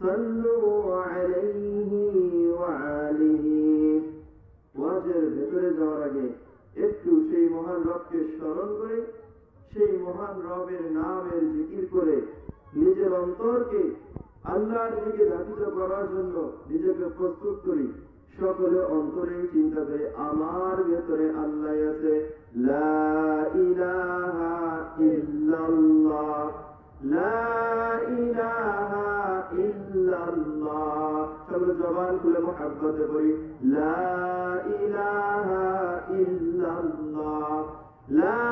صلوا عليه وآله ওয়াজের ভেতরে যাওয়ার আগে একটু সেই মহান রবকে স্মরণ করে সেই মহান রবের নামের জিকির করে নিজের অন্তরকে আল্লাহর দিকে ধাবিত করার জন্য নিজেকে প্রস্তুত করি সকলে অন্তরে চিন্তা করে আমার ভেতরে আল্লাহ আছে লা ইলাহা ইল্লাল্লাহ লা ইলাহা ইল্লাল্লাহ সকলে জবান খুলে মহাব্বতে করি লা ইলাহা ইল্লাল্লাহ লা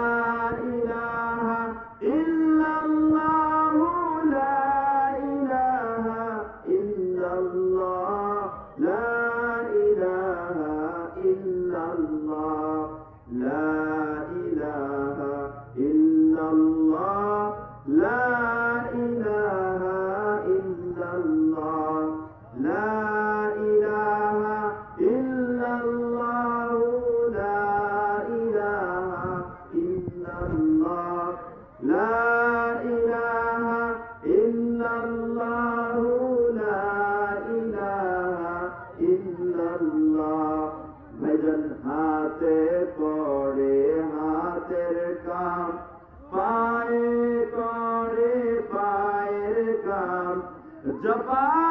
ইলাহা ইল্লাল্লাহ লা ইলাহা ইল্লাল্লাহ লা ইলাহা ইল্লাল্লাহ লা Japan.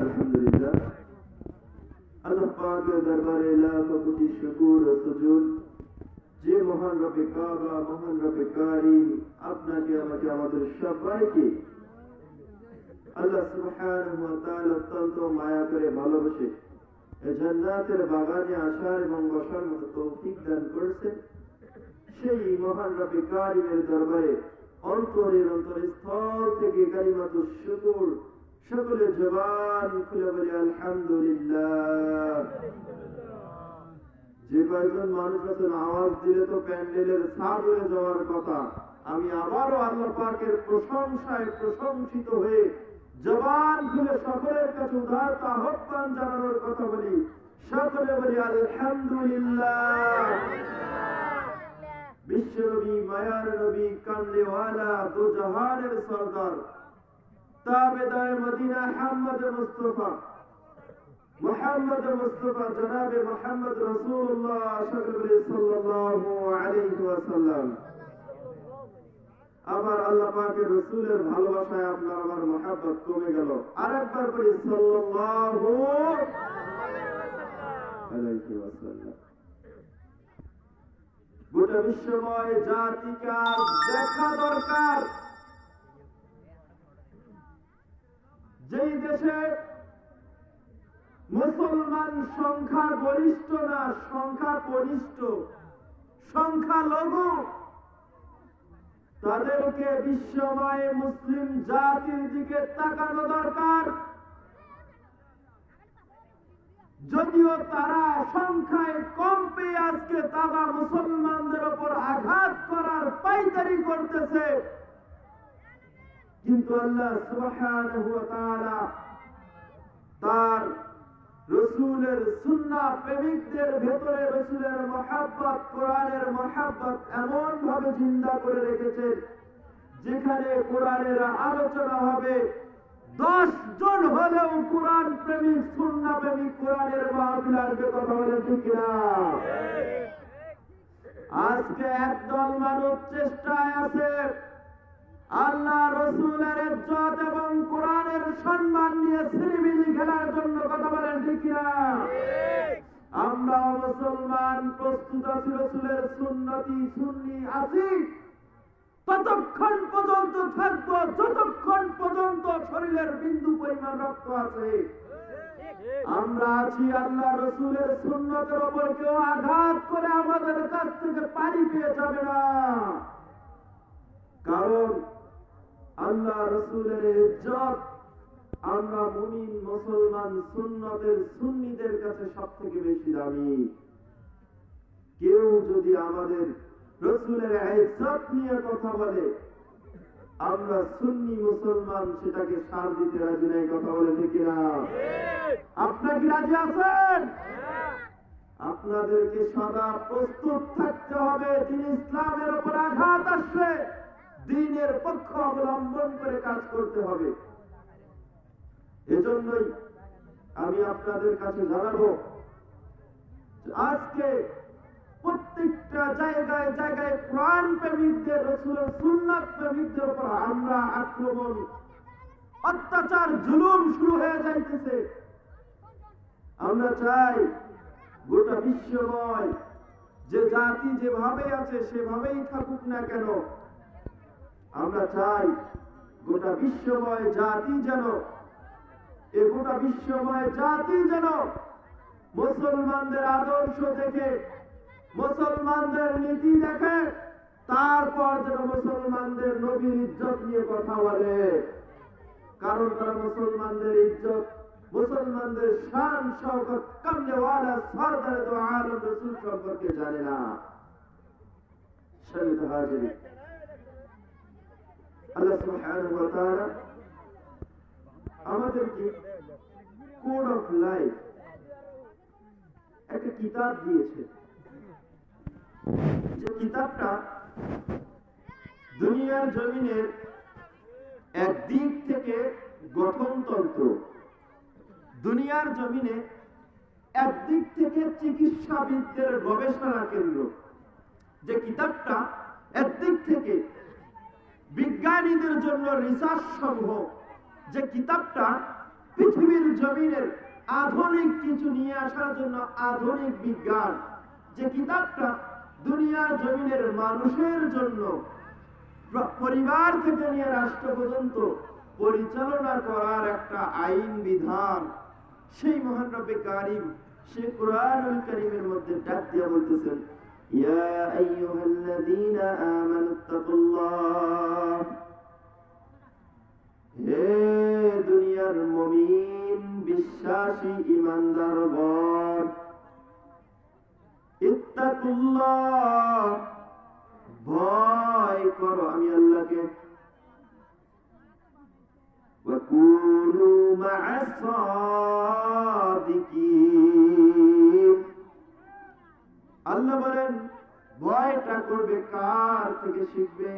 আলহামদুলিল্লাহ। যে মহান রবে কাবা, মহান রবে কারিম, আপনাকে, আমাকে, আমাদের সবাইকে আল্লাহ সুবহানাহু ওয়া তাআলা দরবারে অন্তরের অন্তরস্থল থেকে কালিমাত শুকুর সকলে জবান খুলে বলে, আলহামদুলিল্লাহ। যে কয়েকজন মানুষ আছেন আওয়াজ দিলে তো প্যান্ডেলের ছাদ হয়ে যাওয়ার কথা। আমি আবারও আল্লাহ পাকের প্রশংসায় প্রশংসিত হয়ে জবান খুলে সকলের কাছে উদার আহ্বান জানানোর কথা বলি। সকলে বলি, আলহামদুলিল্লাহ। বিশ্ব নবী, মায়ার নবী, কান্দেওয়ালা দু জাহানের সরদার। তাবেদার মদিনা হাম্মদ মুস্তফা। মোহাম্মদ মুস্তফা জনাবে মোহাম্মদ রসুল্লাহ সকলে সাল্লাল্লাহু আলাইহি ওয়াসাল্লাম। আবার আল্লাহ পাকের রসুলের ভালোবাসায় আপনার আমার মহাব্বত কমে গেল। আরেকবার করি সাল্লাল্লাহু আলাইহি ওয়াসাল্লাম। গোটা বিশ্বময় জাতিকার দেখা দরকার। যেই দেশে মুসলমান সংখ্যা গরিষ্ঠ না সংখ্যা কনিষ্ঠ, সংখ্যা লঘু, তাদেরকে বিশ্বময় মুসলিম জাতির দিকে তাকানো দরকার। যদিও তারা সংখ্যায় কম পেয়ে আজকে তারা মুসলমানদের ওপর আঘাত করার পাইকারি করতেছে কিন্তু আল্লাহ সুবহানাহু ওয়া তাআলা তার রসুলের সুন্না প্রেমিকদের ভেতরে রসুলের মহাব্বত কোরআনের মহাব্বত এমন ভাবে জিন্দা করে রেখেছেন যেখানে কোরআনের আলোচনা হবে। দশ জন হলেও কোরআন প্রেমিক সুন্না প্রেমিক কোরআনের মাহফিল আসবে কথা বলে ঠিক। না আজকে একদল মানুষ চেষ্টায় আছে আল্লাহ রসুলের ইজ্জত এবং কোরআনের সম্মান নিয়ে সিরিমিলি খেলার জন্য কিনা? আমরা মুসলমান, প্রস্তুত আছি রসুলের সুন্নতি, সুন্নি আছি। ততক্ষণ পর্যন্ত থাকব, যতক্ষণ পর্যন্ত শরীরের বিন্দু পরিমাণ রক্ত আছে। আমরা আছি আল্লাহ রসুলের সুন্নতের উপর কেউ আঘাত করে আমাদের কাছ থেকে পানি পেয়ে যাবে না। কারণ আল্লাহ রসুলের ইজ্জত। আমরা মুমিন, মুসলমান, সুন্নতের সুন্নিদের কাছে সব থেকে বেশি দামি। কেউ যদি আমাদের রসুলের ইজ্জত নিয়ে কথা বলে, আমরা সুন্নি, মুসলমান, সেটাকে সার দিতে রাজি নাই, কথা বলে ঠিক না আপনার কি রাজি আছেন? আপনাদেরকে সদা প্রস্তুত থাকতে হবে তিনি ইসলামের উপর আঘাত আসবে দিনের পক্ষ অবলম্বন করে কাজ করতে হবে। এজন্যই আমি আপনাদের কাছে জানাব আজকে প্রত্যেকটা জায়গায় জায়গায় প্রাণ প্রেমিকদের, রসুলের সুন্নাত প্রেমিকদের উপর আমরা আক্রমণ, অত্যাচার, জুলুম শুরু হয়ে যাইতেছে। আমরা চাই গোটা বিশ্বময় যে জাতি যেভাবে আছে সেভাবেই থাকুক না কেন আমরা চাই গোটা বিশ্বময় জাতি যেন, এ গোটা বিশ্বময় জাতি যেন মুসলমানদের আদর্শ দেখে, মুসলমানদের নীতি দেখে, তারপর যেন মুসলমানদের নবীর ইজ্জত নিয়ে কথা বলে। কারণ তারা মুসলমানদের ইজ্জত, মুসলমানদের শান শওকত, কামলেওয়ালা, সরদার রসুল সম্পর্কে জানে না। শহীদ হাজির আল্লাহ সুবহানাহু ওয়া তাআলা আমাদেরকে কোড অফ লাইফ একটা কিতাব দিয়েছে। যে কিতাবটা দুনিয়ার জমিনের একদিক থেকে গঠনতন্ত্র। দুনিয়ার জমিনে একদিক থেকে চিকিৎসাবিদদের গবেষণা কেন্দ্র। যে কিতাবটা একদিক থেকে বিজ্ঞানীদের জন্য রিসার্চ সমূহ, যে কিতাবটা পৃথিবীর জমিনের আধুনিক কিছু নিয়ে আসার জন্য আধুনিক বিজ্ঞান, যে কিতাবটা দুনিয়ার জমিনের মানুষের জন্য পরিবার থেকে নিয়ে রাষ্ট্র পর্যন্ত পরিচালনা করার একটা আইন বিধান। সেই মহান রব্বে কারিম সে কোরআনুল কারিমের মধ্যে ডাক দিয়া বলতেছেন ইয়া আইয়ুহাল্লাযীনা আমানুত্তাকুল্লাহ হে দুনিয়ার মুমিন বিশ্বাসী ইমানদারগণ ইত্তাকুল্লাহ ভয় করো আমি আল্লাহকে وكونوا مع থেকে শিখবে।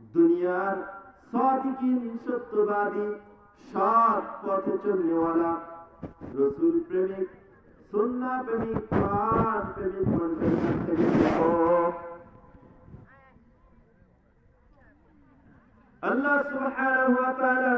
দুনিয়ার সদিকিন সত্যবাদী, সৎ পথে চলনেওয়ালা রসুল প্রেমিক সুন্না প্রেমিক প্রেমিক কাছ থেকে শিখো। আল্লাহ সুবহানাহু ওয়া তাআলা